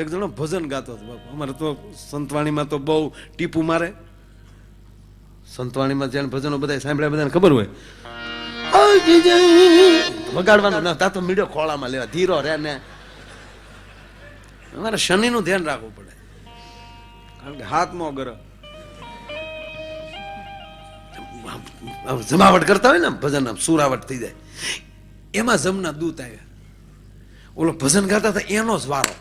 એક જણો ભજન ગાતો હતો બાપુ. અમારે તો સંતવાણીમાં તો બહુ ટીપુ મારે. સંતવાણીમાં જેને ભજનો બધા સાંભળ્યા બધાને ખબર હોય. વગાડવાનો ના તા તો મીડિયો ખોળામાં લેવા ધીરો રે ને. અમારે શનિનું ધ્યાન રાખવું પડે. કારણ કે હાથમાં ગર જમાવટ કરતા હોય ને ભજન આમ સુરાવટ થઈ જાય. એમાં જમના દૂત આવ્યા. ઓલો ભજન ગાતા હતા એનો જ વારો.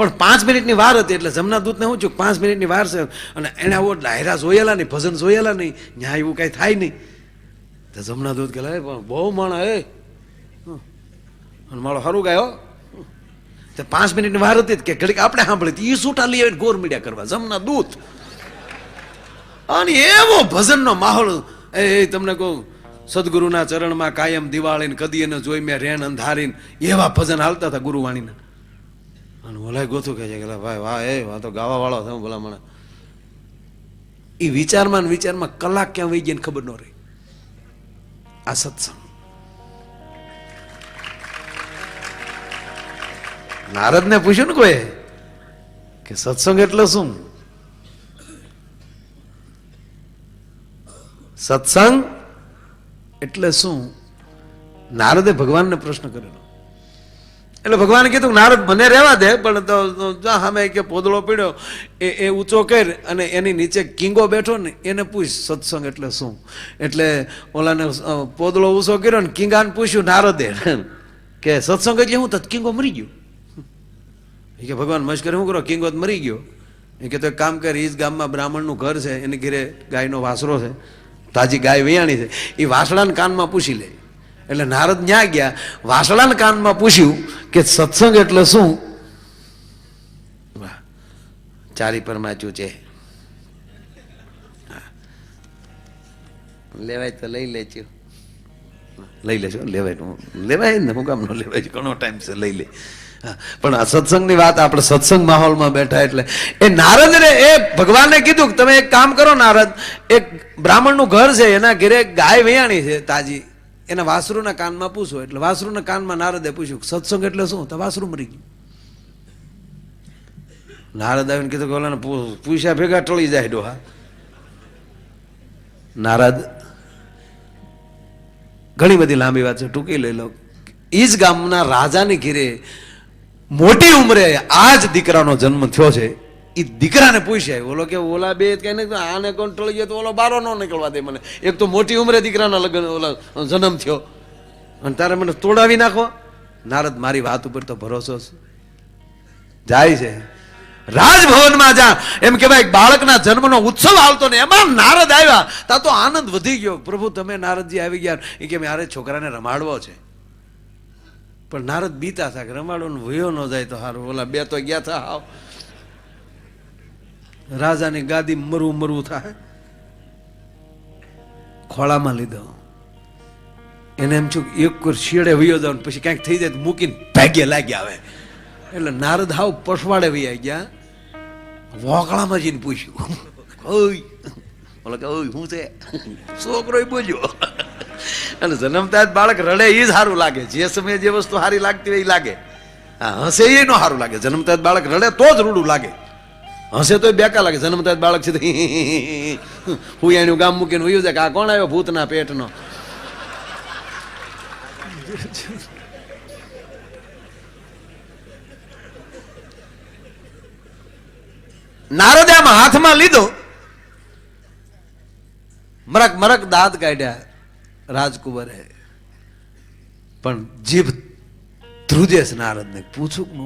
પણ પાંચ મિનિટની વાર હતી એટલે જમના દૂતને શું થયું? પાંચ મિનિટની વાર છે અને એને આવો ડાયરા જોયેલા નહીં, ભજન જોયેલા નહીં ત્યાં એવું કાંઈ થાય નહીં. તો જમના દૂત કે "એ પણ બહુ માણા, એ. હં. અને મારો સારું ગાયો તે પાંચ મિનિટની વાર હતી કે ઘડીક આપણે સાંભળી એ સૂટા લઈ ગોર મીડિયા કરવા. જમના દૂત. અને એવો ભજનનો માહોલ, એ તમને કહું, સદગુરુના ચરણમાં કાયમ દિવાળીને કદી એને જોઈ મેં રેણ અંધારીને. એવા ભજન હાલતા હતા ગુરુવાણીના. અને ઓલાય ગોથું કહે છે કે ભાઈ, વાહ, એ, વાહ, તો ગાવા વાળો થયો ભલા મને એ વિચારમાં વિચારમાં કલાક ક્યાં વહી ગઈ ખબર ન રહી. આ સત્સંગ. નારદને પૂછ્યું ને કોઈ? કે સત્સંગ એટલે શું? સત્સંગ એટલે શું? નારદે ભગવાનને પ્રશ્ન કરેલો. એટલે ભગવાને કીધું નારદ, મને રહેવા દે. પણ તો જા, સામે કે પોદળો પીડ્યો. એ એ ઊંચો કર અને એની નીચે કિંગો બેઠો ને, એને પૂછ, સત્સંગ એટલે શું? એટલે ઓલાને પોદળો ઊંચો કર્યો ને કિંગાને પૂછ્યું, નારદે. કે, સત્સંગ એટલે હું તો કિંગો મરી ગયો. એ કે, ભગવાન મશ્કર શું કરો? કિંગો મરી ગયો. એ કે, તો એક કામ કર, ઈજ ગામમાં બ્રાહ્મણનું ઘર છે, એની ઘેરે ગાયનો વાસરો છે, તાજી ગાય વેયાણી છે. એ વાસળાને કાનમાં પૂછી લે. એટલે નારદ ન્યા ગયા. વાસળાના કાનમાં પૂછ્યું કે સત્સંગ એટલે શું? ચારી પર માચ્યું છે. લેવાય તો લઈ લેજો. લઈ લેજો, લેવાય લેવાય ને, હું કામ ન લેવાય, ઘણો ટાઈમ છે, લઈ લે. પણ આ સત્સંગની વાત આપણે સત્સંગ માહોલમાં બેઠા એટલે એ નારદને એ ભગવાને કીધું કે તમે એક કામ કરો નારદ, એક બ્રાહ્મણનું ઘર છે, એના ઘરે ગાય વેયાણી છે, તાજી. એના વાસરુના કાનમાં પૂછો. એટલે વાસરુના કાનમાં નારદે પૂછ્યું, સત્સંગ એટલે શું? તો વાસરુ મરી ગયું. નારદ આવીને કીધું કે, ઓલાને પૂછ્યા ભેગા ટળી જાય ડોહા. નારદ ઘણી બધી લાંબી વાત છે ટૂંકી લઈ લો. એ જ ગામના રાજાની ઘીરે મોટી ઉંમરે આ જ દીકરાનો જન્મ થયો છે. એ દીકરાને પૂછ્યા ઓલો કે ઓલા બે કે આને કોણ ટળી ગયો તો ઓલો બારો ન નીકળવા દે મને. એક તો મોટી ઉંમરે દીકરાના લગ્ન, ઓલા, જન્મ થયો. અને તારે મને તોડાવી નાખો. નારદ, મારી વાત ઉપર તો ભરોસો છે. જાય છે. રાજભવનમાં જા. એમ કહેવાય બાળકના જન્મનો ઉત્સવ આવતો ને એમાં નારદ આવ્યા. તા તો આનંદ વધી ગયો. પ્રભુ, તમે નારદજી આવી ગયા. એ કે, મારે છોકરાને રમાડવો છે. પણ નારદ બીતા હતા રમાડો ને ભૂયો ન જાય તો સારું ઓલા બે તો ગયા થા હાવ રાજાની ગાદી મરવું મરવું થાય. ખોળામાં લીધો. એને એમ છું એક વાર શિયડે વયો જાવ પછી ક્યાંક થઈ જાય મૂકીને ભાગ્ય લાગ્યા આવે. એટલે નારદ હાવ પસવાડે વૈયા ગયા. વોકળામાં જઈને પૂછ્યું, ઓય. ઓલો કે, ઓય શું છે? છોકરો બોલ્યો. અને જન્મતા જ બાળક રડે એ જ સારું લાગે. જે સમયે જે વસ્તુ સારી લાગતી હોય એ લાગે. હા હસે એ નો સારું લાગે. જન્મતા જ બાળક રડે તો જ રૂડું લાગે. હસે તો બેકા લાગે જન્મતા બાળક છે હું એનું ગામ મૂકીને વયું છે કે આ કોણ આવ્યો ભૂતના પેટનો? નારદે આમ હાથમાં લીધો. મરક મરક દાંત કાઢ્યા. રાજકુંવરે પણ જીભ ધ્રુજેશ નારદને. પૂછું કે?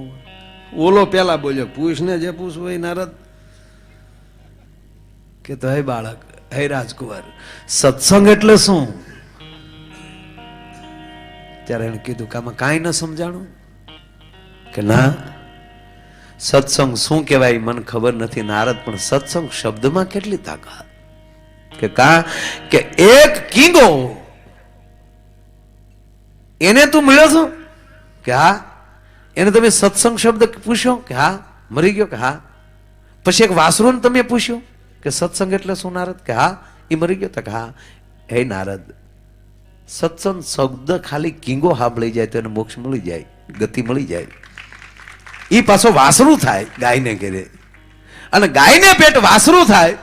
ઓલો પેલા બોલ્યો, પૂછને જે પૂછવું હોય નારદ? કે તો, હે બાળક, હે રાજકુમાર સત્સંગ એટલે શું? ત્યારે એને કીધું કે, આમાં કાંઈ ન સમજાણું. કે, ના, સત્સંગ શું કહેવાય મને ખબર નથી. નારદ, પણ સત્સંગ શબ્દમાં કેટલી તાકાત. કે, કા, કે એક કીંગો, એને તું મળ્યો છું? કે, હા. એને તમે સત્સંગ શબ્દ પૂછ્યો કે હા, મરી ગયો કે હા? પછી એક વાસરુને તમે પૂછ્યો કે સત્સંગ એટલે શું નારદ? કે હા એ મરી ગયો તો કે હા. હે નારદ, સત્સંગ શબ્દ ખાલી કીંગો સાંભળી જાય તો એને મોક્ષ મળી જાય, ગતિ મળી જાય. એ પાછો વાસરું થાય ગાયને ઘેરે. અને ગાયને પેટ વાસરું થાય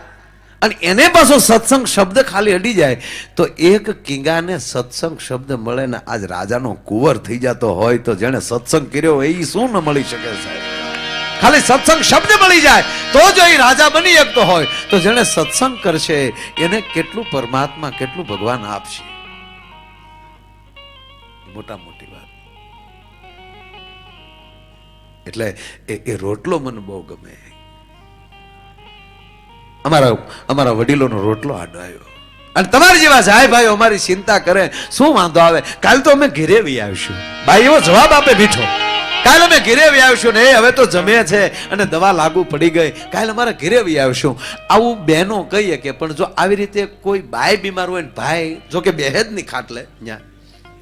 અને એને પાછો સત્સંગ શબ્દ ખાલી અડી જાય. તો એક કિંગાને સત્સંગ શબ્દ મળે ને આજ રાજાનો કુંવર થઈ જતો હોય તો જેણે સત્સંગ કર્યો હોય એ શું ન મળી શકે સાહેબ? ખાલી સત્સંગ શબ્દ મળી જાય. તો જો એ રાજા બની શકતો હોય. તો જેણે સત્સંગ કરશે, એને કેટલું પરમાત્મા, કેટલું ભગવાન આપશે? મોટા મોટી વાત. એટલે એ રોટલો મને બહુ ગમે. અમારા અમારા વડીલોનો રોટલો આડો આવ્યો અને તમારા જેવા જાય ભાઈઓ અમારી ચિંતા કરે, શું વાંધો આવે? કાલ તો અમે ઘેરે આવીશું. ભાઈ, એવો જવાબ આપે બીઠો કાલ અમે ઘેરે આવીશું ને એ હવે તો જમે છે અને દવા લાગુ પડી ગઈ. કાલે અમારા ઘેરે વી આવીશું. આવું બહેનો કહીએ કે, પણ જો આવી રીતે કોઈ ભાઈ બીમાર હોય ને ભાઈ, જો કે બેહેજની ખાટલે ત્યાં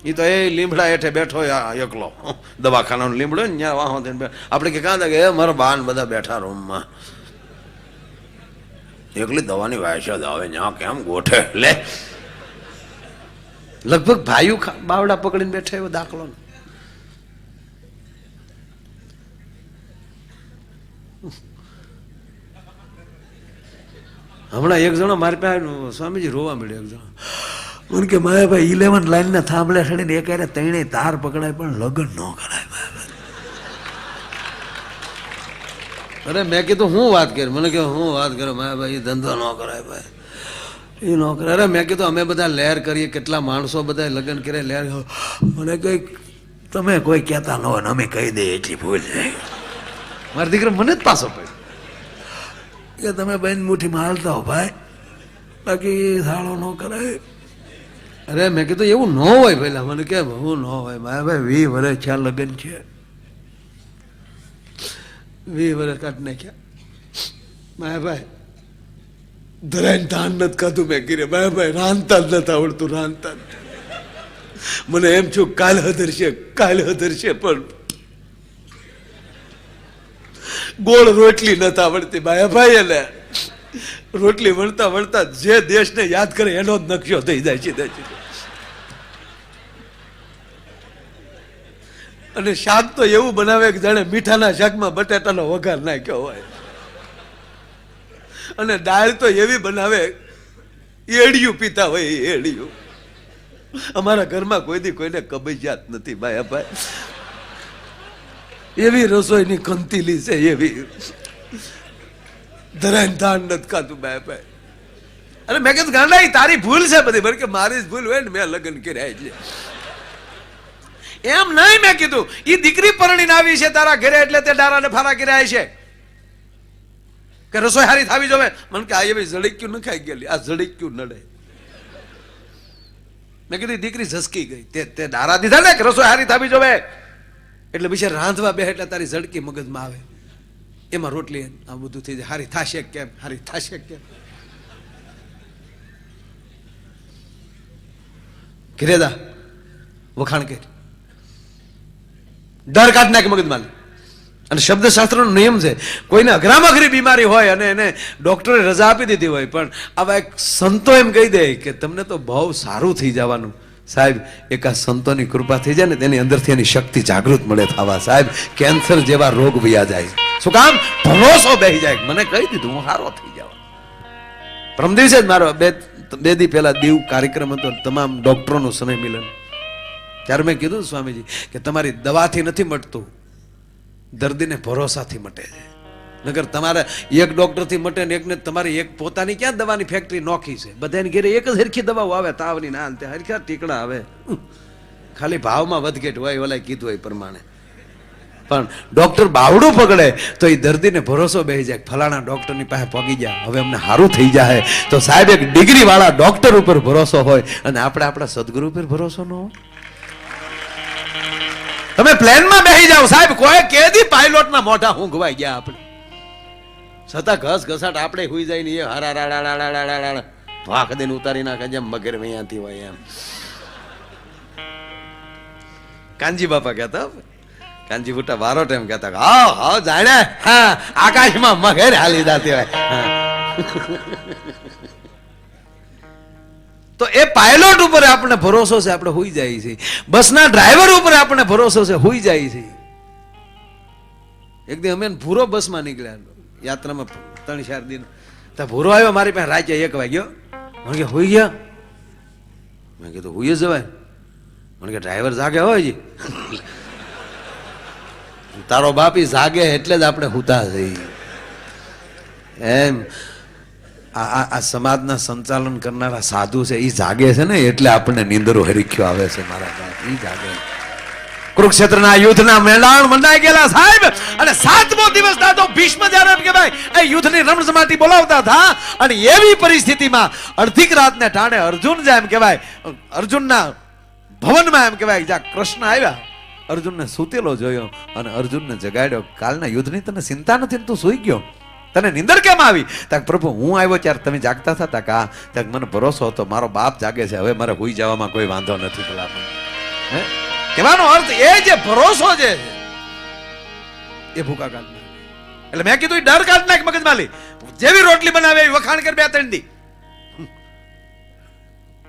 એ તો એ લીમડા હેઠે બેઠો એકલો. દવાખાનાનો લીમડો ને ત્યાં વાહો આપણે કે કાં કે મારા બાન બધા બેઠા રૂમમાં એકલી દવાની વાયસા જ આવે ત્યાં કેમ ગોઠે? લે. લગભગ ભાઈઓ બાવડા પકડીને બેઠા એવો દાખલો હમણાં એક જણો મારી પાસે સ્વામીજી રોવા મળ્યો એક જણો. મને કે માયાભાઈ ઇલેવન લાઈન ના થાંભલે ચડીને એક હારે ત્રણેય તાર પકડાય, પણ લગ્ન ન કરાય અરે મેં કીધું, હું વાત કરી? મને કે હું વાત કરો? માયાભાઈ ભાઈ ધંધો ન કરાય ભાઈ. એ ન કરે અરે મેં કીધું, અમે બધા લહેર કરીએ, કેટલા માણસો બધા લગ્ન કરે લહેર મને કઈ તમે કોઈ કહેતા ન હોય અમે કહી દઈએ, એટલી ભૂલ મારી દીકરા મને જ પાછો પડ્યો. કે તમે બેન મુઠ્ઠીમાં હાલતા હો ભાઈ. બાકી સાળો ન કરાય. અરે મેં કીધું, એવું ન હોય પહેલા મને કેમ હું ન હોય. મારા ભાઈ વી વર્ષ છે લગ્ન છે. વી વર્ષ કાઢી નાખ્યા મારા ભાઈ ધરાઈને ધાન નથી ખાધું મેં કીધે મારા રાંધતા જ નથી આવડતું રાંધતા. મને એમ છું કાલ હદર છે કાલ હદર છે પણ ગોળ રોટલી નથી આવડતી માયા ભાઈ એટલે રોટલી વણતા વણતા જે દેશને યાદ કરે એનો જ નકશો થઈ જાય છે અને શાક તો એવું બનાવે કે જાણે મીઠાના શાકમાં બટાટાનો વઘાર નાખ્યો હોય. અને દાળ તો એવી બનાવે, એડિયું પીતા હોય એડિયું. અમારા ઘરમાં કોઈ દી કોઈને કબજિયાત નથી ભાઈ ભાઈ. એવી રસોઈની કંતીલી છે એવી. ધરાઈને ધાન નથી ખાતું ભાઈ ભાઈ. અરે મેં કીધું, ગાંડા, તારી ભૂલ છે બધી. બરકે મારી જ ભૂલ હોય ને, મેં લગ્ન કર્યા એટલે. એમ નહીં મેં કીધું. એ દીકરી પરણીને આવી છે તારા ઘરે એટલે તે ડારાને ફારા કર્યા છે. કે રસોઈ હારી થાવી જોવે. મને કે, આ ભાઈ જડક્યું ન ખાઈ ગયેલી. આ ઝડક્યું નડે. મેં કીધું દીકરી ઝસકી ગઈ. તે તે ડારા દીધા ને કે રસોઈ હારી થાવી જોવે. એટલે પછી રાંધવા બે એટલે તારી ઝડકી મગજમાં આવે. એમાં રોટલી આ બધું થઈ જાય. હારી થાશે કેમ? હારી થાશે કેમ? ઘરેદા વખાણ કે ડર કાઢ નાખે મગજમાં અને શબ્દશાસ્ત્રનો નિયમ છે, કોઈને અઘરામાં અઘરી બીમારી હોય અને એને ડૉક્ટરે રજા આપી દીધી હોય, પણ આવા એક સંતો એમ કહી દે કે તમને તો બહુ સારું થઈ જવાનું. સાહેબ, એક આ સંતોની કૃપા થઈ જાય ને તેની અંદરથી એની શક્તિ જાગૃત મળે થવા. સાહેબ, કેન્સર જેવા રોગ વ્યા જાય. શું કામ? ભરોસો બેસી જાય. મને કહી દીધું, હું સારો થઈ જાવ પરમ દિવસે જ મારો બે બે દી પહેલા દીવ કાર્યક્રમ હતો, તમામ ડૉક્ટરોનો સમય મિલન. ત્યારે મેં કીધું સ્વામીજી કે તમારી દવાથી નથી મટતું, દર્દીને ભરોસાથી મટે છે. નગર તમારે એક ડોક્ટરથી મટે ને એકને તમારી એક પોતાની ક્યાં દવાની ફેક્ટરી નોખી છે? બધાની ઘેરે એક જ હરખી દવાઓ આવે, તાવની ના અંતે હરખા ટીકડા આવે. ખાલી ભાવમાં વધઘેટ હોય ઓલા કીધું હોય પ્રમાણે. પણ ડોક્ટર બાવડું પકડે તો એ દર્દીને ભરોસો બેસી જાય ફલાણા ડોક્ટરની પાસે પગી જાય હવે અમને સારું થઈ જાય તો સાહેબ, એક ડિગ્રીવાળા ડોક્ટર ઉપર ભરોસો હોય અને આપણે આપણા સદગુરુ ઉપર ભરોસો ન હોય. તમે પ્લેનમાં બેસી જાઓ, સાહેબ, કોઈ કેદી પાયલોટના મોઢા ઊંઘવાઈ ગયા આપણે. છતાં ઘસ ઘસાટ આપણે હોઈ જાય ને એ હરા રાડા રાડા રાડા રાડા વાંક દઈને ઉતારી નાખે જેમ મગર વૈયાથી હોય એમ. કાનજી બાપા કહેતા. કાનજી બુટ્ટા વારો ટાઈમ કહેતા હા. હા જાણે. હા, આકાશમાં મગર હાલી જાતી હોય. તો એ પાયલોટ ઉપર આપણે ભરોસો છે, આપણે હોઈ જાય છે. બસના ડ્રાઈવર ઉપર આપણે ભરોસો છે, હોઈ જાય છે. એક દી અમે ભૂરો બસમાં નીકળ્યા. યાત્રામાં ત્રણ ચાર દિન. તો ભૂરો આવ્યો, મારી પાસે રાતે એક વાગ્યો. મને કે, હોઈ ગયા? મેં કીધું, હોઈ જવાય. મને કે ડ્રાઈવર જાગે હોય જી. તારો બાપી જાગે એટલે જ આપણે હુતા જઈએ એમ. આ આ સમાજના સંચાલન કરનારા સાધુ છે એ જાગે છે ને, એટલે આપણને નીંદરો હરીખ્યો આવે છે મારા ભાઈ એ જાગે. કુરુક્ષેત્રના યુદ્ધના મેદાન મંડાઈ ગયેલા સાહેબ, અને સાતમો દિવસ તો ભીષ્મ જ્યારે એમ ભાઈ એ યુદ્ધની રમઝમાટી બોલાવતા હતા અને એવી પરિસ્થિતિમાં અડધીક રાતને ટાણે અર્જુન જેમ કહેવાય, અર્જુનના ભવનમાં એમ કહેવાય, જ્યાં કૃષ્ણ આવ્યા, અર્જુનને સૂતેલો જોયો, અને અર્જુનને જગાડ્યો, કાલના યુદ્ધની તને ચિંતા નથી તું સૂઈ ગયો? તને નિંદર કેમ આવી? તાક પ્રભુ, હું આવ્યો ત્યારે તમે જાગતા હતા તાક આ, તાક મને ભરોસો હતો, મારો બાપ જાગે છે, હવે મારે હુઈ જવામાં કોઈ વાંધો નથી પેલા હે? કહેવાનો અર્થ એ જે ભરોસો છે, એ ભૂકા કાઢ એટલે મેં કીધું ડર કાઢ નાખ, મગજ માલી. જેવી રોટલી બનાવે એવી વખાણ કર બે ત્રણ દી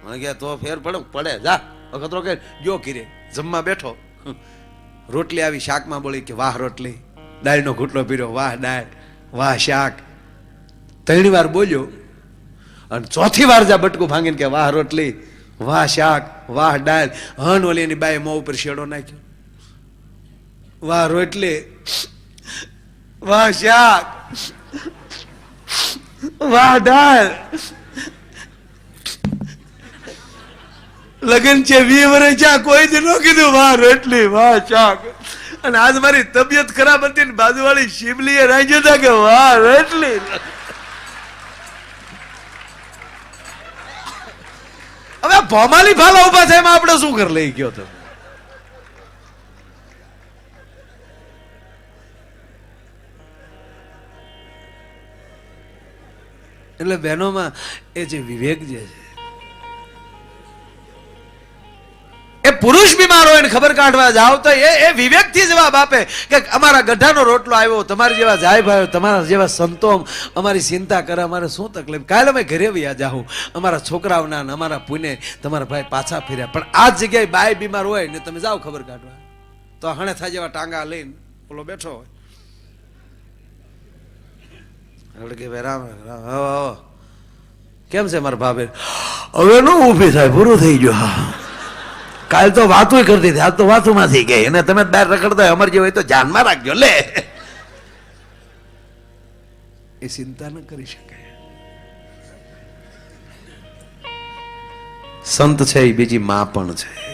મને તો ફેર પડે પડે, જા. વખતરો કે ગયો કીરે જમવા બેઠો. રોટલી આવી શાકમાં બોલી કે, વાહ રોટલી. દાળનો ઘૂંટલો પીરો, વાહ, દાળ. વાહ, શાક. ત્રણ વાર બોલ્યો. અને ચોથી વાર જા બટકું ભાંગીને કે વાહ, રોટલી, વાહ, શાક, વાહ ડાળ હન ઓલી એની બાએ મોં ઉપર શેડો નાખ્યો. વાહ, રોટલી, વાહ, શાક, વાહ ડાળ લગન છે વી વર્ષ કોઈ નો કીધું, વાહ, રોટલી, વાહ, શાક. અને આજ મારી તબિયત ખરાબ હતી ને બાજુવાળી શિવલીએ રાખ્યો હતા કે વાહ એટલી હવે ભોમાલી ફાલા ઊભા છે એમાં આપણે શું કર લઈ ગયો તમે? એટલે બહેનોમાં એ જે વિવેક જે છે એ પુરુષ બીમાર હોય ને ખબર કાઢવા જાવ તો એ એ વિવેકથી જવાબ આપે કે અમારા ગઢાનો રોટલો આવ્યો, તમારી જેવા જાય ભાઈ તમારા જેવા સંતો, અમારી ચિંતા કરે, અમારે શું તકલીફ? કાલે અમે ઘરે વ્યા જાઉં અમારા છોકરાઓના અમારા પુને તમારા ભાઈ પાછા ફેર્યા. પણ આ જગ્યાએ બાય બીમાર હોય ને તમે જાઓ ખબર કાઢવા. તો હણે થાય જેવા ટાંગા લઈને પેલો બેઠો હોય. રડકે ભાઈ, રામ રામ કેમ છે મારા ભાભે? હવે નો ઊભી થાય પૂરું થઈ ગયું. હા. કાલ તો વાતું કરતી હતી. આજ તો વાતું માંથી ગઈ. અને તમે બહાર રખડતા હોય અમર જે હોય તો ધ્યાનમાં રાખજો. લે. એ ચિંતા ન કરી શકે સંત છે એ, બીજી માં પણ છે.